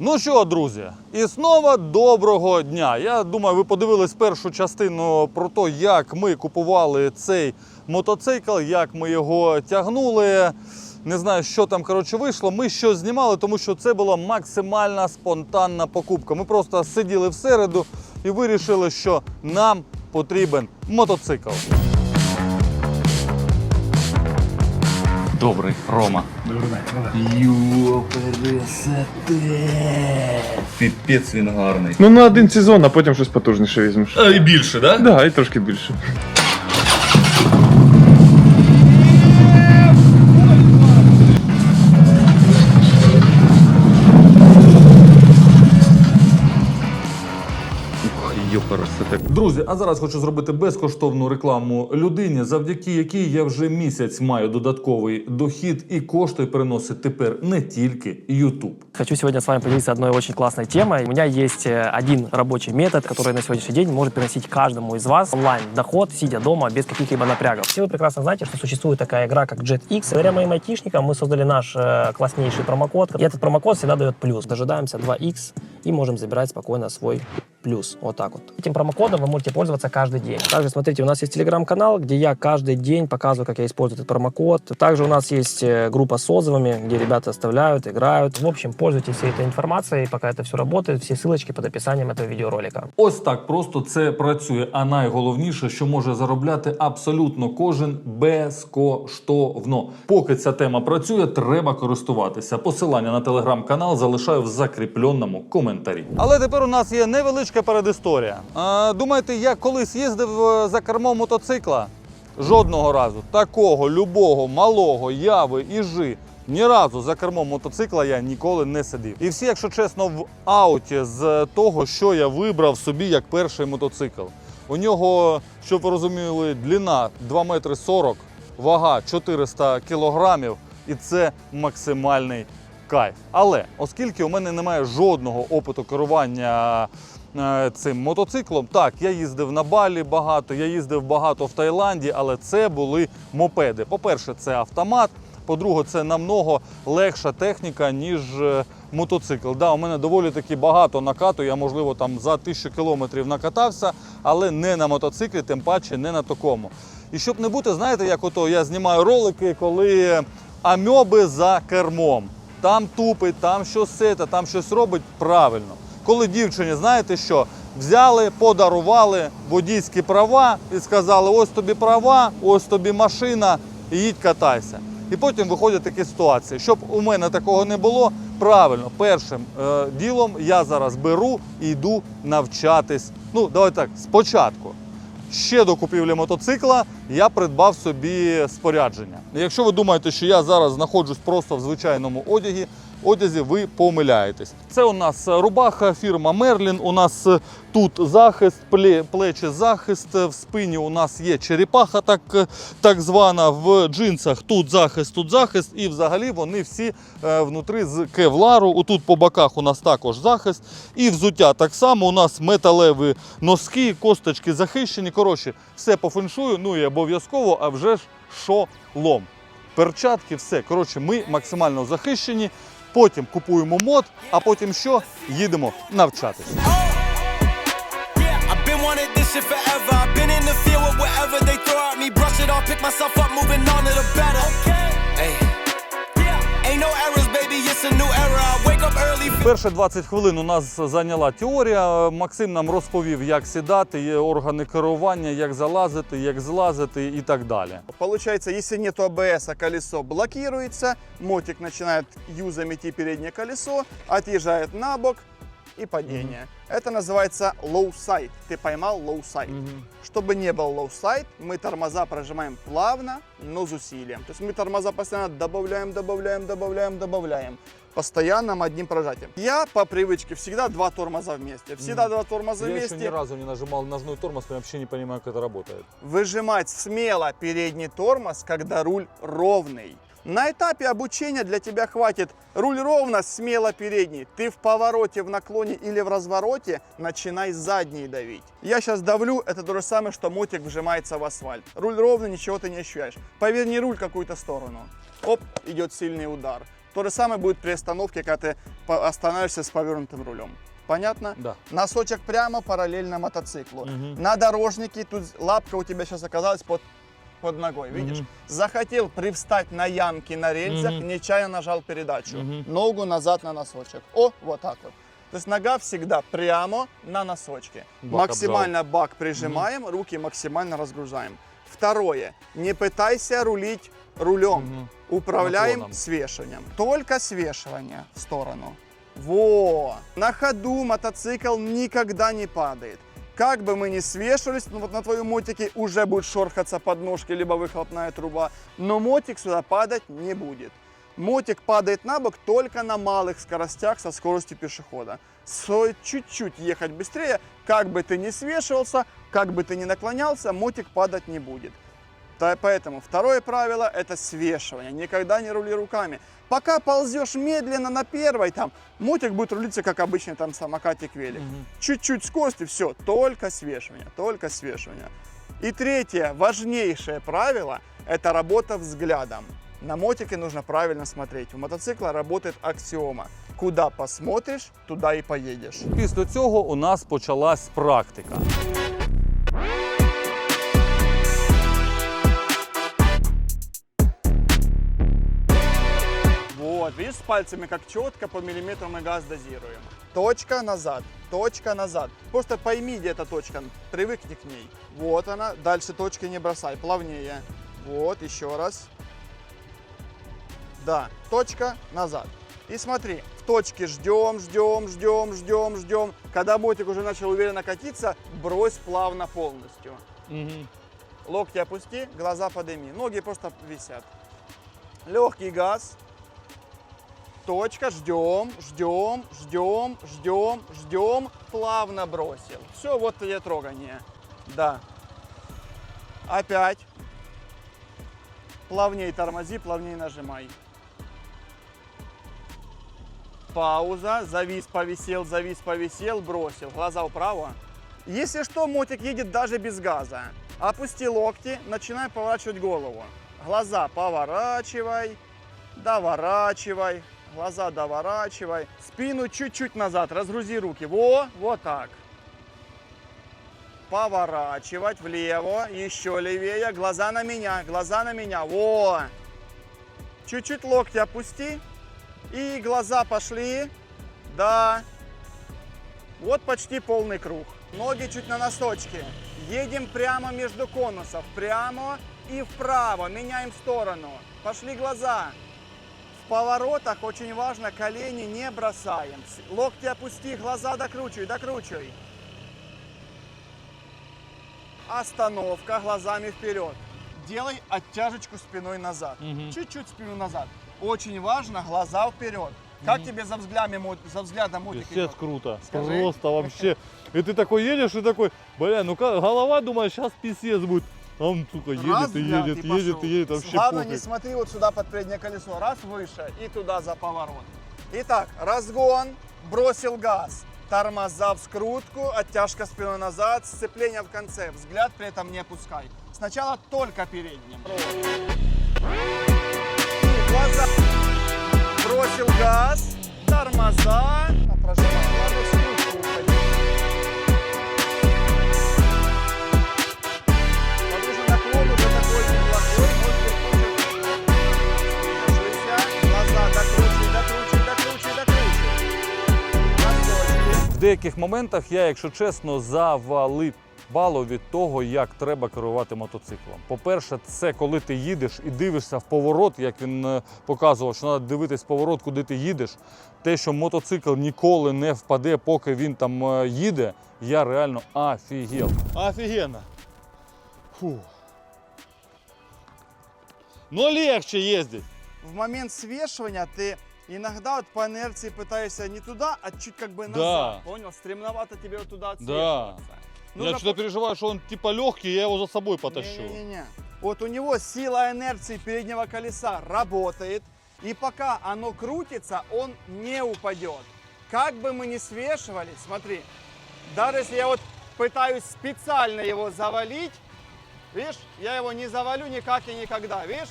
Ну що, друзі, і знову доброго дня. Я думаю, ви подивились першу частину про те, як ми купували цей мотоцикл, як ми його тягнули. Не знаю, що там коротше вийшло. Ми щось знімали, тому що це була максимальна спонтанна покупка. Ми просто сиділи всереду і вирішили, що нам потрібен мотоцикл. Добрий, Рома. Піпець він гарний. Ну на один сезон, а потім щось потужніше візьмеш. А, і більше, так? Да, і трошки більше. Друзі, а зараз хочу зробити безкоштовну рекламу людині, завдяки якій я вже місяць маю додатковий дохід і кошти приносить тепер не тільки YouTube. Хочу сегодня с вами поделиться одной очень классной темой. У меня есть э, один рабочий метод, который на сегодняшний день может приносить каждому из вас онлайн доход, сидя дома, без каких-либо напрягов. Все вы прекрасно знаете, что существует такая игра, как JetX. Говоря моим айтишникам, мы создали наш э, класснейший промокод. И этот промокод всегда дает плюс. Дожидаемся 2x и можем забирать спокойно свой плюс. Вот так вот. Этим промокодом вы можете пользоваться каждый день. Также, смотрите, у нас есть телеграм-канал, где я каждый день показываю, как я использую этот промокод. Также у нас есть э, группа с отзывами, где ребята оставляют, играют. В общем, пользуйтесь всей этой информацией, пока это все работает. Все ссылочки под описанием этого видеоролика. Ось так просто це працює. А найголовніше, що може заробляти абсолютно кожен безкоштовно. Поки ця тема працює, треба користуватися. Посилання на телеграм-канал залишаю в закріпленому коментарі. Але тепер у нас є невеличка передісторія. А, думаєте, я колись їздив е, за кермом мотоцикла? Жодного разу. Такого, любого, малого, яви, іжи. Ні разу за кермом мотоцикла я ніколи не сидів. І всі, якщо чесно, в ауті з того, що я вибрав собі як перший мотоцикл. У нього, щоб ви розуміли, длина 2 метри 40, вага 400 кілограмів, і це максимальний кайф. Але оскільки у мене немає жодного опиту керування цим мотоциклом, так, я їздив на Балі багато, я їздив багато в Таїланді, але це були мопеди. По-перше, це автомат. По-друге, це намного легша техніка, ніж е, мотоцикл. Да, у мене доволі таки багато накату. Я, можливо, там за тисячу кілометрів накатався, але не на мотоциклі, тим паче не на такому. І щоб не бути, знаєте, як ото я знімаю ролики, коли амьоби за кермом. Там тупить, там щось сета, там щось робить правильно. Коли дівчині, знаєте що, взяли, подарували водійські права і сказали: ось тобі права, ось тобі машина, їдь катайся. І потім виходять такі ситуації. Щоб у мене такого не було, правильно, першим е, ділом я зараз беру і йду навчатись. Ну, давайте так, спочатку. Ще до купівлі мотоцикла я придбав собі спорядження. Якщо ви думаєте, що я зараз знаходжусь просто в звичайному одягі, одязі, ви помиляєтесь. Це у нас рубаха фірма Мерлін. У нас е, тут захист, плечі захист, в спині у нас є черепаха, так, е, так звана. В джинсах тут захист, тут захист, і взагалі вони всі е, внутри з кевлару. Отут по боках у нас також захист. І взуття так само. У нас металеві носки, косточки захищені. Коротше, все по феншую, ну і обов'язково, а вже ж шолом. Перчатки, все. Коротше, ми максимально захищені. Потім купуємо мод, а потім що? Їдемо навчатись. up early. Перші 20 хвилин у нас зайняла теорія. Максим нам розповів, як сідати, є органи керування, як залазити, як злазити і так далі. Получается, если нет АБС, колесо блокируется, мотик начинает юзом идти переднее колесо, отъезжает на бок и падение. Это называется low side. Ты поймал low side. Чтобы не был low side, мы тормоза прожимаем плавно, но с усилием. То есть мы тормоза постоянно добавляем, добавляем, добавляем, добавляем. Постоянным одним прожатием. Я по привычке всегда два тормоза вместе. Всегда два тормоза вместе. разу не нажимав ножной тормоз, я взагалі не розумію, як це працює. выжимать смело передний тормоз, когда руль ровный. На этапе обучения для тебя хватит руль ровно, смело передний. Ты в повороте, в наклоне или в развороте начинай задний давить. Я сейчас давлю, это то же самое, что мотик вжимается в асфальт. Руль ровно, ничего ты не ощущаешь. Поверни руль в какую-то сторону. Оп, идет сильный удар. То же самое будет при остановке, когда ты останавливаешься с повернутым рулем. Понятно? Да. Носочек прямо параллельно мотоциклу. На дорожнике, тут лапка у тебя сейчас оказалась под, под ногой, видишь? Захотел привстать на ямке на рельсах, нечаянно нажал передачу. Ногу назад на носочек. О, вот так вот. То есть нога всегда прямо на носочке. Бак максимально бак прижимаем, руки максимально разгружаем. Второе. Не пытайся рулить рулем. Управляем Наклоном. свешиванием. Только свешивание в сторону. Во! На ходу мотоцикл никогда не падает. Как бы мы ни свешивались, ну вот на твоем мотике уже будет шорхаться подножки, либо выхлопная труба, но мотик сюда падать не будет. Мотик падает на бок только на малых скоростях со скоростью пешехода. Стоит чуть-чуть ехать быстрее, как бы ты ни свешивался, как бы ты ни наклонялся, мотик падать не будет. Поэтому второе правило – это свешивание. Никогда не рули руками. Пока ползешь медленно на первой, там, мотик будет рулиться, как обычный там самокатик велик. Чуть-чуть скорости, все, только свешивание, только свешивание. И третье, важнейшее правило – это работа взглядом. На мотике нужно правильно смотреть. У мотоцикла работает аксиома. Куда посмотришь, туда и поедешь. Після цього у нас почалась практика. Вот, видишь, с пальцами как четко по миллиметру мы газ дозируем. Точка назад, точка назад. Просто пойми, где эта точка, привыкни к ней. Вот она, дальше точки не бросай, плавнее. Вот, еще раз. Да, точка назад. И смотри, в точке ждем, ждем, ждем, ждем, ждем. Когда мотик уже начал уверенно катиться, брось плавно полностью. Локти опусти, глаза подними, ноги просто висят. Легкий газ, Точка, ждем, ждем, ждем, ждем, ждем. Плавно бросил. Все, вот тебе трогание. Да. Опять. Плавней тормози, плавней нажимай. Пауза, завис, повисел, завис, повисел, бросил. Глаза вправо. Если что, мотик едет даже без газа. Опусти локти, начинай поворачивать голову. Глаза поворачивай, доворачивай, глаза доворачивай. Спину чуть-чуть назад, разгрузи руки. Во, вот так. Поворачивать влево, еще левее. Глаза на меня, глаза на меня. Во! Чуть-чуть локти опусти. И глаза пошли. Да. Вот почти полный круг. Ноги чуть на носочки. Едем прямо между конусов. Прямо и вправо. Меняем сторону. Пошли глаза. Поворотах очень важно, колени не бросаем. Локти опусти, глаза докручивай, докручивай. Остановка глазами вперед. Делай оттяжечку спиной назад. Чуть-чуть спину назад. Очень важно, глаза вперед. Как тебе за, взглядами, мо- за взглядом мотик Пиздец круто. Скажи. Просто вообще. И ты такой едешь и такой, бля, ну ка- голова думает, сейчас писец будет. А он, сука, едет Раз и едет, и едет пошел. и едет, вообще Главное, не смотри вот сюда под переднее колесо. Раз выше и туда за поворот. Итак, разгон, бросил газ. Тормоза в скрутку, оттяжка спиной назад, сцепление в конце. Взгляд при этом не опускай. Сначала только передним. И глаза. Бросил газ, тормоза. Прожимай. В деяких моментах я, якщо чесно, завалив бало від того, як треба керувати мотоциклом. По-перше, це коли ти їдеш і дивишся в поворот, як він е, показував, що треба дивитись в поворот, куди ти їдеш. Те, що мотоцикл ніколи не впаде, поки він там е, їде, я реально офігел. Офигенно. Фу. Но легче ездить. В момент свешивания ты иногда вот по инерции пытаешься не туда, а чуть как бы назад. Да. Понял? Стремновато тебе вот туда Да. отсвечиваться. Я Нужно что-то переживаю, что он типа легкий, я его за собой потащу. Не-не-не. Вот у него сила инерции переднего колеса работает, и пока оно крутится, он не упадет. Как бы мы ни свешивали, смотри, даже если я вот пытаюсь специально его завалить, видишь, я его не завалю никак и никогда, видишь,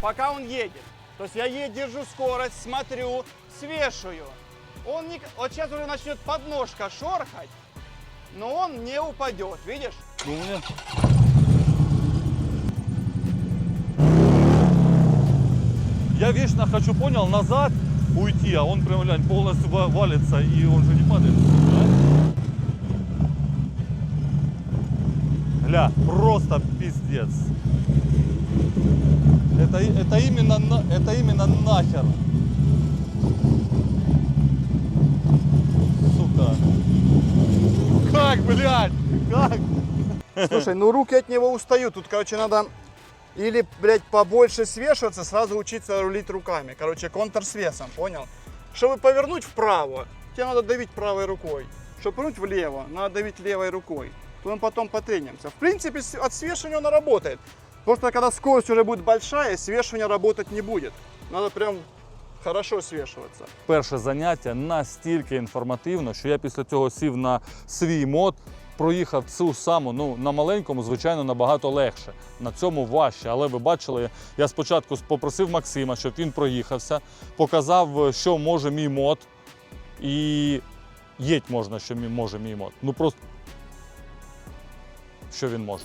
пока он едет. То есть я е- держу скорость, смотрю, свешиваю. Он не... Вот сейчас уже начнет подножка шорхать, но он не упадет, видишь? Ну, меня... Я вечно хочу, понял, назад уйти, а он прям, глянь, полностью ва- валится, и он же не падает. Гля, просто пиздец. Это, это, именно, это именно нахер. Сука. Как, блядь? Как? Слушай, ну руки от него устают. Тут, короче, надо или, блядь, побольше свешиваться, сразу учиться рулить руками. Короче, контр с весом, понял? Чтобы повернуть вправо, тебе надо давить правой рукой. Чтобы повернуть влево, надо давить левой рукой. То мы потом потренимся. В принципе, от свешивания он работает. Просто когда скорость уже будет большая, свешивание работать не будет. Надо прям хорошо свешиваться. Перше заняття настільки інформативно, що я після цього сів на свій мод, проїхав цю саму, ну на маленькому, звичайно, набагато легше. На цьому важче. Але ви бачили, я спочатку попросив Максима, щоб він проїхався, показав, що може мій мод. І єдь можна, що може мій мод. Ну просто що він може.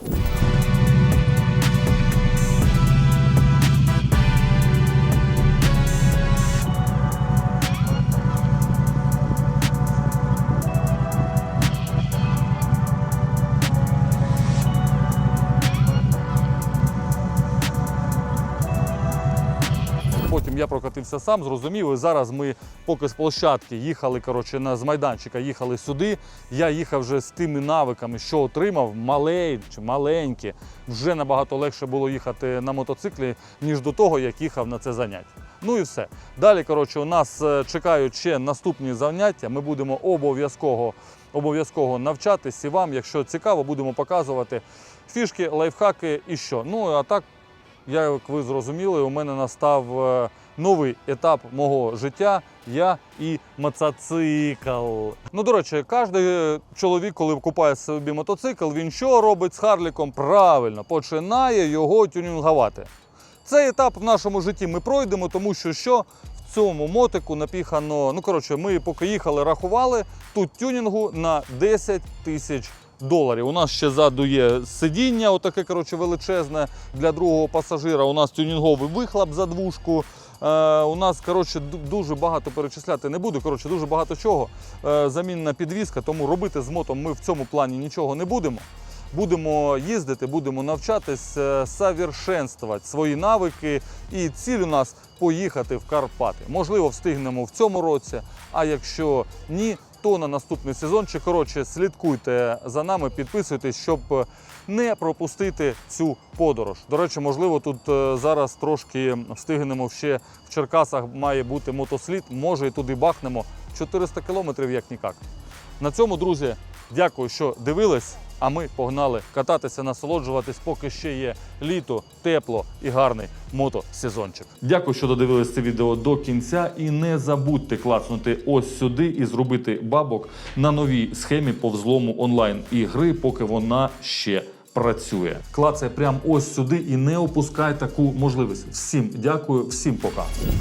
Я прокатився сам, зрозумів. І зараз ми поки з площадки їхали коротше, на, з майданчика, їхали сюди. Я їхав вже з тими навиками, що отримав, малей чи маленькі. Вже набагато легше було їхати на мотоциклі, ніж до того, як їхав на це заняття. Ну і все. Далі, коротше, у нас е, чекають ще наступні заняття. Ми будемо обов'язково обов'язково навчатись і вам, якщо цікаво, будемо показувати фішки, лайфхаки і що. Ну а так як ви зрозуміли, у мене настав е, новий етап мого життя. Я і мотоцикл. Ну, до речі, кожен чоловік, коли купує собі мотоцикл, він що робить з Харліком? Правильно, починає його тюнінгувати. Цей етап в нашому житті ми пройдемо, тому що що в цьому мотику напіхано. Ну коротше, ми поки їхали, рахували тут тюнінгу на 10 тисяч доларів. У нас ще ззаду є сидіння, отаке коротше, величезне для другого пасажира. У нас тюнінговий вихлоп за двушку. Е, у нас коротше, дуже багато перечисляти не буду. Коротше, дуже багато чого. Е, замінна підвізка, тому робити з мотом ми в цьому плані нічого не будемо. Будемо їздити, будемо навчатись, е, совершенствувати свої навики. І ціль у нас поїхати в Карпати. Можливо, встигнемо в цьому році. А якщо ні, то на наступний сезон. Чи коротше, слідкуйте за нами, підписуйтесь, щоб е, не пропустити цю подорож. До речі, можливо, тут е, зараз трошки встигнемо ще в Черкасах має бути мотослід. Може і туди бахнемо 400 кілометрів, як нікак. На цьому, друзі, дякую, що дивились. А ми погнали кататися, насолоджуватись, поки ще є літо, тепло і гарний мотосезончик. Дякую, що додивились це відео до кінця. І не забудьте клацнути ось сюди і зробити бабок на новій схемі по взлому онлайн ігри, поки вона ще працює. Клацай прямо ось сюди і не опускай таку можливість. Всім дякую, всім пока.